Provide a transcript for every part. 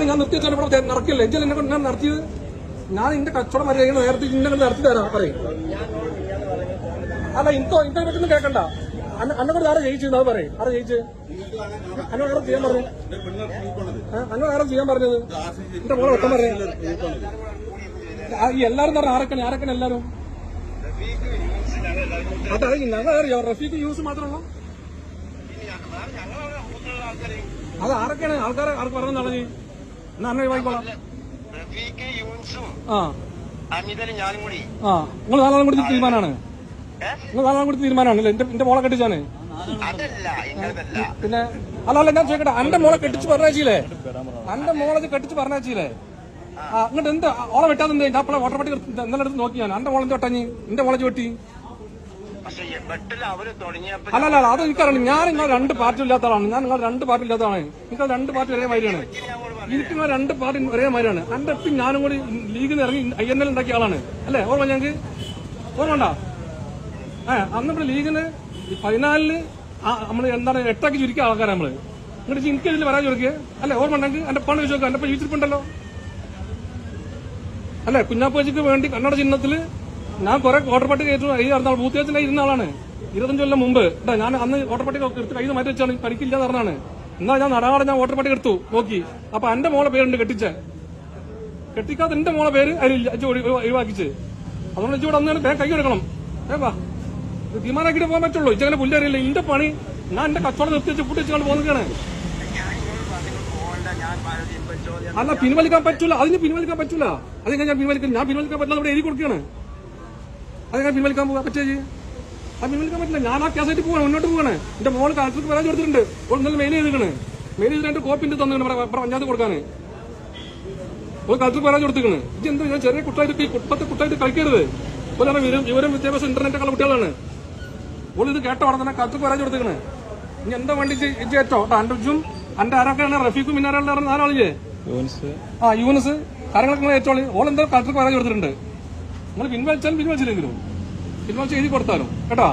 പണി ഞാൻ നിർത്തി വെച്ചാൽ ഇവിടെ നടക്കില്ല. എഞ്ചൽ എന്നെ കൊണ്ട് ഞാൻ നടത്തിയത്. ഞാൻ എന്റെ കച്ചവടം മര്യാദ നേരത്തെ ഇന്നെ നടത്തി തരാം. പറയും. അല്ല ഇന്തോ ഇന്തോ പറ്റുന്ന കേൾക്കണ്ട അന്ന അന്നെ കൊണ്ട് ആരാ ജയിച്ചത് അത് പറയും. ആരാ ജയിച്ച്? അന്നോട് ആരാ ചെയ്യാൻ പറഞ്ഞു? അന്നോട് ആരാ ചെയ്യാൻ പറഞ്ഞത്. എന്റെ മോളെ വെട്ടം പറഞ്ഞു എല്ലാരും പറഞ്ഞു ആരൊക്കെ ആരൊക്കെ എല്ലാരും? അതെ ഞങ്ങൾ അറിയോ റഫീഖ് യൂസ് മാത്രമുള്ളൂ അത് ആരൊക്കെയാണ്? ആൾക്കാരെ ആർക്ക് പറഞ്ഞു നീ? എന്നാ വാങ്ങിക്കോളാം ആ. ഞാനും കൂടി. ആ. നിങ്ങൾ നാലാളും കൂടി തീരുമാനമാണ്? നിങ്ങൾ നാലാളും കൂടി തീരുമാനമാണ് എന്റെ എന്റെ മോളെ കെട്ടിച്ചാണ്. പിന്നെ അല്ല അല്ല ഞാൻ ചോദിക്കട്ടെ. അന്റെ മോളെ കെട്ടിച്ച് പറഞ്ഞേച്ചില്ലേ അന്റെ മോളെ കെട്ടിച്ച് പറഞ്ഞേച്ചില്ലേ അങ്ങോട്ട് എന്താ? ഓളെ വെട്ടാതെ ഞാൻ വാട്ടർ ഓട്ടോമാറ്റിക് എന്തെല്ലാം എടുത്ത് നോക്കി ഞാൻ. അന്റെ മോളെ വെട്ടാഞ്ഞി? എന്റെ മോളെ വെട്ടി. പക്ഷെ വെട്ടിൽ അവർ തുടങ്ങിയപ്പോ അല്ല അല്ല അല്ല, അത് എനിക്കറിയാം ഞാൻ നിങ്ങൾ രണ്ട് പാർട്ടി ഇല്ലാത്തതാണ് ഞാൻ നിങ്ങൾ രണ്ട് പാർട്ടി ഇല്ലാത്തതാണ് നിങ്ങൾ രണ്ട് പാർട്ടി ഒരേ മാതിരിയാണ്. നിങ്ങൾ രണ്ട് പാർട്ടി ഒരേ മാതിരിയാണ്. എന്റെ ഇപ്പം ഞാനും കൂടി ലീഗിൽ നിന്ന് ഇറങ്ങി ഐ എൻ എൽ ഉണ്ടാക്കിയ ആളാണ്. അല്ലേ? ഓർമ്മ ഞങ്ങൾക്ക് ഓർമ്മ ഉണ്ടാ? ഏ അന്ന് ഇവിടെ ലീഗിന് പതിനാലിൽ നമ്മൾ എന്താണ് എട്ടാക്കി ചുരുക്കിയ ആൾക്കാരാണ് നമ്മൾ. എന്നിട്ട് എനിക്ക് ഇതിൽ വരാൻ ചോദിക്കുക അല്ലേ? ഓർമ്മ ഉണ്ടെങ്കിൽ എന്റെ പണ്ട് ചോദിക്കുക എന്റെ ജീവിച്ചിട്ടുണ്ടല്ലോ അല്ലെ? കുഞ്ഞാപ്പച്ചിക്ക് വേണ്ടി കന്നഡ ചിഹ്നത്തിൽ ഞാൻ കുറെ ഓട്ടപ്പാട്ടി കയറ്റു. ഈ നടന്ന ബൂത്ത് ഇരുന്ന ആളാണ്. ഇരുപത്തഞ്ച് കൊല്ലം മുമ്പ്. ഞാൻ അന്ന് ഓട്ടപ്പാട്ടി എടുത്ത് കയ്യിൽ മാറ്റി വെച്ചാണ്. പഠിക്കില്ലാന്ന് പറഞ്ഞാണ് എന്നാ ഞാൻ നടാടെ ഞാൻ വോട്ടർ പട്ടിക എടുത്തു. നോക്കി. അപ്പൊ എന്റെ മോളെ പേരുണ്ട് കെട്ടിച്ച. കെട്ടിക്കാത്ത എന്റെ മോളെ പേര് അതിലില്ല ഒഴിവാക്കിച്ച്. അതുകൊണ്ട് ഇച്ചിവിടെ അന്ന് ബാങ്ക് കൈ എടുക്കണം ഏ വാ ഇത് തീരുമാനാക്കിട്ട് പോകാൻ പറ്റുള്ളൂ. ഇച്ചങ്ങനെ പുല്ലറിയില്ല എന്റെ പണി ഞാൻ എന്റെ കച്ചവടം നിർത്തി വെച്ച് കൂട്ടി വെച്ചുകൊണ്ട് പോകുന്നതാണ് അല്ല പിൻവലിക്കാൻ പറ്റൂല. അതിന് പിൻവലിക്കാൻ പറ്റൂല. അത് ഞാൻ പിൻവലിക്കാൻ ഞാൻ പിൻവലിക്കാൻ പറ്റില്ല. അവിടെ എഴുതി കൊടുക്കുകയാണ്. അതെങ്ങനെ പിൻവലിക്കാൻ പോകാൻ പറ്റേ അത് പിൻവലിക്കാൻ പറ്റില്ല. ഞാൻ ആ കേസായിട്ട് പോവാണ് മുന്നോട്ട് പോവാണ്. എന്റെ മോൾ കളക്ടർക്ക് പരാതി കൊടുത്തിട്ടുണ്ട്. ഓൾ ഇന്നലെ മെയിൽ ചെയ്തിരിക്കണ് മെയിൽ ചെയ്തിട്ട് കോപ്പി ഉണ്ട് തന്നിട്ടുണ്ട് പഞ്ചായത്ത് കൊടുക്കാൻ ഓൾ കളക്ടർക്ക് പരാതി കൊടുത്തിരിക്കണ്. ഇത് എന്താ ഞാൻ ചെറിയ കുട്ടായിട്ട് ഈ കുട്ടത്തെ കുട്ടായിട്ട് കളിക്കരുത്. പോലെ വിവരം വിവരം വിദ്യാഭ്യാസം ഇന്റർനെറ്റ് ഉള്ള കുട്ടികളാണ്. ഓൾ ഇത് കേട്ട ഉടനെ തന്നെ കളക്ടർക്ക് പരാതി കൊടുത്തിരിക്കണ്. ഇനി എന്താ വേണ്ടി ഇത് ഏറ്റോ ഉജ്ജും അന്റെ ആരൊക്കെയാണ്? റഫീഖും മിന്നാറുള്ള ആരാളില്ലേ ആ യൂനസ്. കാര്യങ്ങളൊക്കെ ഏറ്റോളി ഓൾ എന്താ കളക്ടർക്ക് പരാതി കൊടുത്തിട്ടുണ്ട്. നിങ്ങൾ പിൻവലിച്ചാലും പിൻവലിച്ചില്ലെങ്കിലും. പിൻവലിച്ച് എഴുതി കൊടുത്താലും. കേട്ടോ?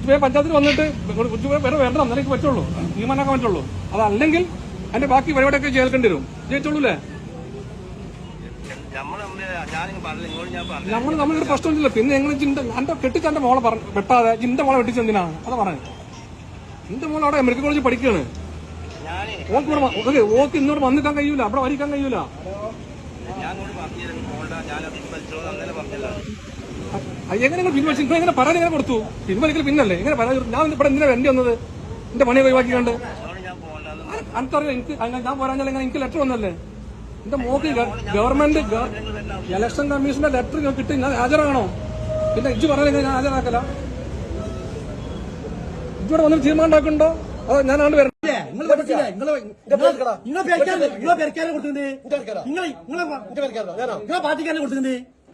ഇപ്പൊ പഞ്ചായത്തിൽ വന്നിട്ട് വേറെ വേണ്ട എനിക്ക് പറ്റുള്ളൂ. തീരുമാനമാക്കാൻ പറ്റുള്ളൂ. അതല്ലെങ്കിൽ അതിന്റെ ബാക്കി പരിപാടിയൊക്കെ ചേർക്കേണ്ടി വരും ജയിച്ചോളൂല്ലേ? നമ്മൾ നമ്മളൊരു പറഞ്ഞു പറഞ്ഞു പ്രശ്നമില്ല പിന്നെ ഞങ്ങൾ ചിന്ത എന്റെ കെട്ടിച്ച എന്റെ മോളെ പറഞ്ഞു വെട്ടാതെ ചിന്റെ മോളെ വെട്ടിച്ചെന്തിനാണ് അതാ പറഞ്ഞത് എന്റെ മോളെ അവിടെ മെഡിക്കൽ കോളേജിൽ പഠിക്കുകയാണ്. ഓക്ക് ഇവിടെ ഓക്കെ ഓക്ക് ഇന്നോട് വന്നിക്കാൻ കഴിയൂല അവിടെ വരിക്കാൻ കഴിയൂല. ഞാൻ എങ്ങനെ പിൻവലിച്ചു? നിങ്ങൾ എങ്ങനെ പരാതി എങ്ങനെ കൊടുത്തു? പിൻവലിക്കൽ പിന്നല്ലേ? എങ്ങനെ പരാതി ഞാൻ ഇവിടെ എന്തിനാ വേണ്ടി വന്നത്? എന്റെ പണി ഒഴിവാക്കിക്കൊണ്ട്. എനിക്കറിയാം എനിക്ക് ഞാൻ പോരാഞ്ഞാൽ എങ്ങനെ എനിക്ക് ലെറ്റർ വന്നല്ലേ? എന്റെ മോക്ക് ഗവൺമെന്റ് ഇലക്ഷൻ കമ്മീഷന്റെ ലെറ്റർ കിട്ടി ഞാൻ ഹാജരാകണോ? പിന്നെ ഇജ്ജ് പറഞ്ഞാൽ ഞാൻ ഹാജരാക്കല? ഇവിടെ വന്നിട്ട് തീരുമാനം ഉണ്ടാക്കുന്നുണ്ടോ? അതോ ഞാനാണ്ട് വരണം നിങ്ങളെ നിങ്ങളെ പേരക്കാരെ കൊടുത്തിട്ടുണ്ട് നിങ്ങളെ നിങ്ങളെ നിങ്ങളെ പാർട്ടിക്കാരെ കൊടുത്തിട്ടുണ്ട്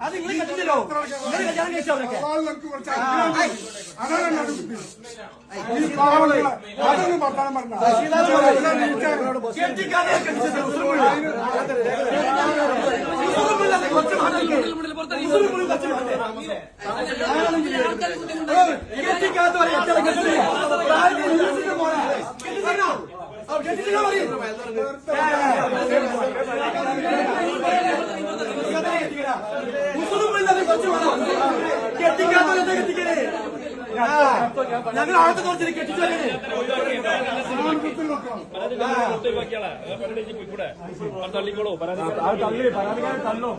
അത് നിങ്ങൾ കെട്ടിച്ചല്ലോ നിങ്ങൾ കല്യാണം കഴിച്ചവരൊക്കെ. കെട്ടിക്കാതെ കെട്ടിച്ചത് ഉസുറുമില്ലാതെ ഉസുറുമില്ലാതെ കൊച്ചു മക്കൾ. കെട്ടിക്കാത്തവരെ എന്താ കെട്ടിക്കണേ? ഞങ്ങൾ അവിടുത്തെ കുറച്ച് കെട്ടിച്ചല്ലേ തള്ളിക്കോളൂ തള്ളി പരാതിക്കാരെ തള്ളോ